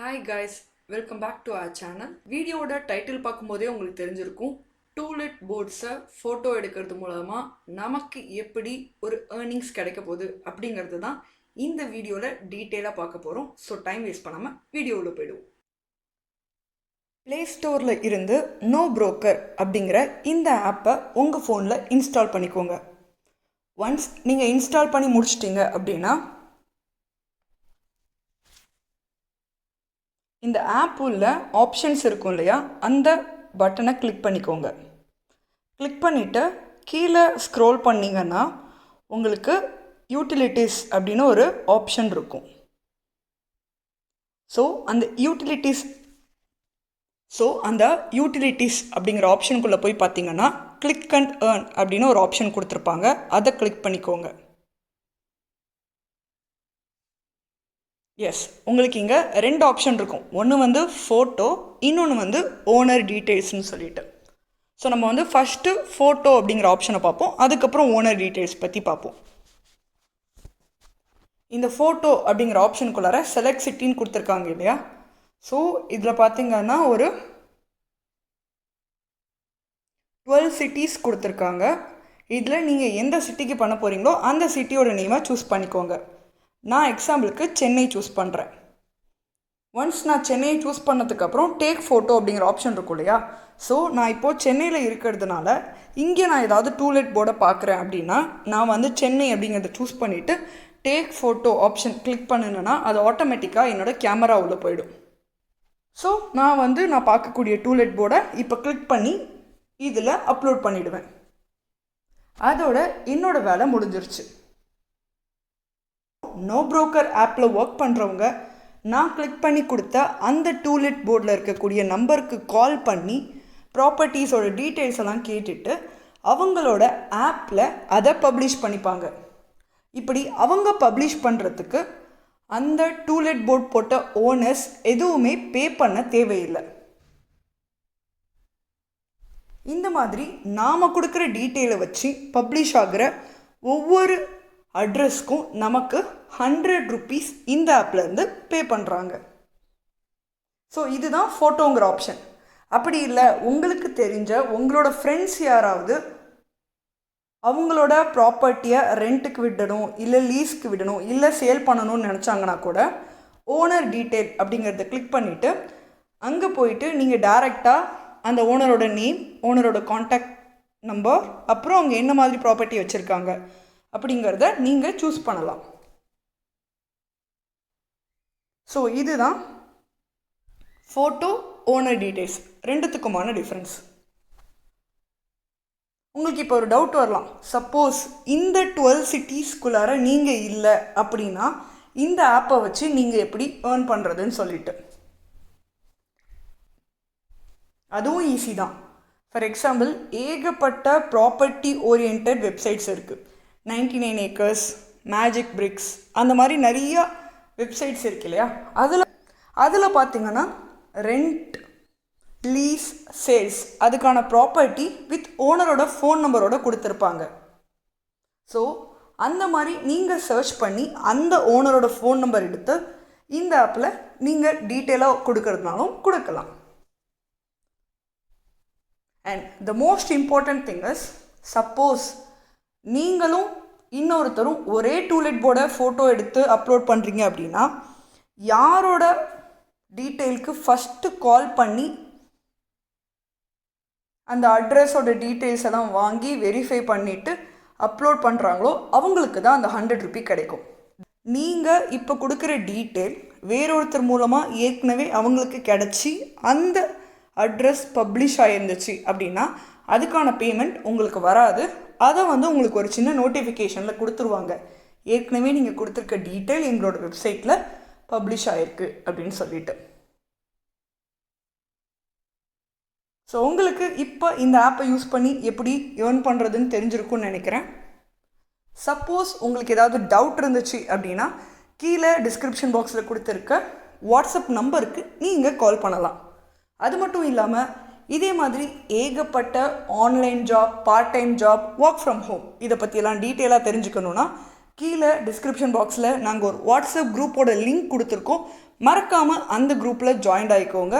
Hi guys welcome back to our channel வீடியோவோட title பார்க்கும்போதே உங்களுக்கு தெரிஞ்சிருக்கும். டூலெட் போர்ட்ஸை ஃபோட்டோ எடுக்கிறது மூலமாக நமக்கு எப்படி ஒரு ஏர்னிங்ஸ் கிடைக்க போகுது அப்படிங்கிறது தான் இந்த வீடியோவில் டீட்டெயிலாக பார்க்க போகிறோம் ஸோ டைம் வேஸ்ட் பண்ணாமல் வீடியோவில் போயிடுவோம். ப்ளே ஸ்டோரில் இருந்து நோ புரோக்கர் அப்படிங்கிற இந்த ஆப்பை உங்கள் ஃபோனில் இன்ஸ்டால் பண்ணிக்கோங்க. ஒன்ஸ் நீங்கள் இன்ஸ்டால் பண்ணி முடிச்சிட்டிங்க அப்படின்னா இந்த ஆப் உள்ள ஆப்ஷன்ஸ் இருக்கும் இல்லையா? அந்த பட்டனை கிளிக் பண்ணிக்கோங்க. கிளிக் பண்ணிவிட்டு கீழே ஸ்க்ரோல் பண்ணிங்கன்னா உங்களுக்கு யூட்டிலிட்டிஸ் அப்படின்னு ஒரு ஆப்ஷன் இருக்கும். ஸோ அந்த யூட்டிலிட்டிஸ் ஸோ அந்த யூட்டிலிட்டிஸ் அப்படிங்கிற ஆப்ஷனுக்குள்ளே போய் பார்த்தீங்கன்னா கிளிக் அண்ட் ஏர்ன் அப்படின்னு ஒரு ஆப்ஷன் கொடுத்துருப்பாங்க. அதை கிளிக் பண்ணிக்கோங்க. எஸ் உங்களுக்கு இங்கே ரெண்டு ஆப்ஷன் இருக்கும். ஒன்று வந்து ஃபோட்டோ இன்னொன்று வந்து ஓனர் டீட்டெயில்ஸ்னு சொல்லிட்டு. ஸோ நம்ம வந்து ஃபஸ்ட்டு ஃபோட்டோ அப்படிங்கிற ஆப்ஷனை பார்ப்போம். அதுக்கப்புறம் ஓனர் டீட்டெயில்ஸ் பற்றி பார்ப்போம். இந்த ஃபோட்டோ அப்படிங்கிற ஆப்ஷனுக்குள்ளார செலக்ட் சிட்டின்னு கொடுத்துருக்காங்க இல்லையா? ஸோ இதில் பார்த்தீங்கன்னா ஒரு டுவெல் சிட்டிஸ் கொடுத்துருக்காங்க. இதில் நீங்கள் எந்த சிட்டிக்கு பண்ண போகிறீங்களோ அந்த சிட்டியோட நேமை சூஸ் பண்ணிக்கோங்க. நான் எக்ஸாம்பிளுக்கு சென்னை சூஸ் பண்ணுறேன் ஒன்ஸ் நான் சென்னையை சூஸ் பண்ணதுக்கப்புறம் டேக் ஃபோட்டோ அப்படிங்கிற ஆப்ஷன் இருக்கும் இல்லையா? ஸோ நான் இப்போது சென்னையில் இருக்கிறதுனால இங்கே நான் ஏதாவது டூலெட் போர்டை பார்க்குறேன் அப்படின்னா நான் வந்து சென்னை அப்படிங்கிறத சூஸ் பண்ணிவிட்டு டேக் ஃபோட்டோ ஆப்ஷன் கிளிக் பண்ணினேன்னா அது ஆட்டோமேட்டிக்காக என்னோடய கேமரா உள்ளே போயிடும். ஸோ நான் வந்து நான் பார்க்கக்கூடிய டூலெட் போர்டை இப்போ கிளிக் பண்ணி இதில் அப்லோட் பண்ணிவிடுவேன் அதோட என்னோடய வேலை முடிஞ்சிருச்சு. நோ ப்ரோக்கர் ஆப்பில் ஒர்க் பண்ணுறவங்க நான் கிளிக் பண்ணி கொடுத்த அந்த டூலெட் போர்டில் இருக்கக்கூடிய நம்பருக்கு கால் பண்ணி ப்ராப்பர்ட்டிஸோட டீட்டெயில்ஸ் எல்லாம் கேட்டுட்டு அவங்களோட ஆப்பில் அதை பப்ளிஷ் பண்ணிப்பாங்க. இப்படி அவங்க பப்ளிஷ் பண்ணுறதுக்கு அந்த டூலெட் போர்ட் போட்ட ஓனர்ஸ் எதுவுமே பே பண்ண தேவையில்லை. இந்த மாதிரி நாம் கொடுக்குற டீட்டெயிலை வச்சு பப்ளிஷ் ஆகிற ஒவ்வொரு அட்ரஸ்க்கும் நமக்கு ஹண்ட்ரட் ருபீஸ் இந்த ஆப்லேருந்து பே பண்ணுறாங்க ஸோ இதுதான் ஃபோட்டோங்கிற ஆப்ஷன் அப்படி இல்லை உங்களுக்கு தெரிஞ்ச உங்களோட ஃப்ரெண்ட்ஸ் யாராவது அவங்களோட ப்ராப்பர்ட்டியை ரெண்ட்டுக்கு விடணும் இல்லை லீஸ்க்கு விடணும் இல்லை சேல் பண்ணணும்னு நினச்சாங்கன்னா கூட ஓனர் டீட்டெயில் அப்படிங்கிறத கிளிக் பண்ணிவிட்டு அங்கே போயிட்டு நீங்கள் டைரெக்டாக அந்த ஓனரோட நேம் ஓனரோட காண்டாக்ட் நம்பர் அப்புறம் அவங்க என்ன மாதிரி ப்ராப்பர்ட்டி வச்சுருக்காங்க. அப்படிங்கிறத நீங்கள் சூஸ் பண்ணலாம். ஸோ இதுதான் ஃபோட்டோ ஓனர் டீட்டெயில்ஸ் ரெண்டுத்துக்குமான டிஃப்ரென்ஸ் உங்களுக்கு இப்போ ஒரு டவுட் வரலாம். சப்போஸ் இந்த டுவெல் சிட்டிஸ்குள்ளார நீங்கள் இல்லை அப்படின்னா இந்த ஆப்பை வச்சு நீங்கள் எப்படி ஏர்ன் பண்ணுறதுன்னு சொல்லிட்டு. அதுவும் ஈஸி தான். ஃபார் எக்ஸாம்பிள் ஏகப்பட்ட ப்ராப்பர்ட்டி ஓரியன்ட் வெப்சைட்ஸ் இருக்குது ninety nine acres magic bricks அந்த மாதிரி நிறையா வெப்சைட்ஸ் இருக்கு இல்லையா? அதில் அதில் பார்த்தீங்கன்னா ரெண்ட் லீஸ் சேல்ஸ் அதுக்கான ப்ராப்பர்ட்டி வித் ஓனரோட ஃபோன் நம்பரோட கொடுத்துருப்பாங்க. ஸோ அந்த மாதிரி நீங்கள் சர்ச் பண்ணி அந்த ஓனரோட ஃபோன் நம்பர் எடுத்து இந்த ஆப்பில் நீங்கள் டீட்டெயிலாக கொடுக்கறதுனாலும் கொடுக்கலாம். And the most important thing is suppose நீங்களும் இன்னொருத்தரும் ஒரே டூலெட் போர்டை ஃபோட்டோ எடுத்து அப்லோட் பண்ணுறீங்க அப்படின்னா யாரோட டீட்டெயிலுக்கு ஃபஸ்ட்டு கால் பண்ணி அந்த அட்ரஸோட டீட்டெயில்ஸ் எல்லாம் வாங்கி வெரிஃபை பண்ணிவிட்டு அப்லோட் பண்ணுறாங்களோ அவங்களுக்கு தான் அந்த ஹண்ட்ரட் ருபி கிடைக்கும். நீங்கள் இப்போ கொடுக்குற டீட்டெயில் வேறொருத்தர் மூலமாக ஏற்கனவே அவங்களுக்கு கிடச்சி அந்த அட்ரஸ் பப்ளிஷ் ஆகிருந்துச்சு அப்படின்னா அதுக்கான பேமெண்ட் உங்களுக்கு வராது. அதை வந்து உங்களுக்கு ஒரு சின்ன நோட்டிஃபிகேஷனில் கொடுத்துருவாங்க. ஏற்கனவே நீங்கள் கொடுத்துருக்க டீட்டெயில் எங்களோட வெப்சைட்டில் பப்ளிஷ் ஆகிருக்கு அப்படின்னு சொல்லிட்டு. ஸோ உங்களுக்கு இப்போ இந்த ஆப்பை யூஸ் பண்ணி எப்படி ஏர்ன் பண்ணுறதுன்னு தெரிஞ்சிருக்கும்னு நினைக்கிறேன். சப்போஸ் உங்களுக்கு ஏதாவது டவுட் இருந்துச்சு அப்படின்னா கீழே டிஸ்கிரிப்ஷன் பாக்ஸில் கொடுத்துருக்க வாட்ஸ்அப் நம்பருக்கு நீங்கள் கால் பண்ணலாம். அது மட்டும் இல்லாமல் இதே மாதிரி ஏகப்பட்ட online job part time job work from home இதை பற்றியெல்லாம் டீட்டெயிலாக தெரிஞ்சுக்கணுன்னா கீழே டிஸ்கிரிப்ஷன் பாக்ஸில் நாங்கள் ஒரு வாட்ஸ்அப் குரூப்போட லிங்க் கொடுத்துருக்கோம். மறக்காமல் அந்த குரூப்பில் ஜாயின்ட் ஆகிக்கோங்க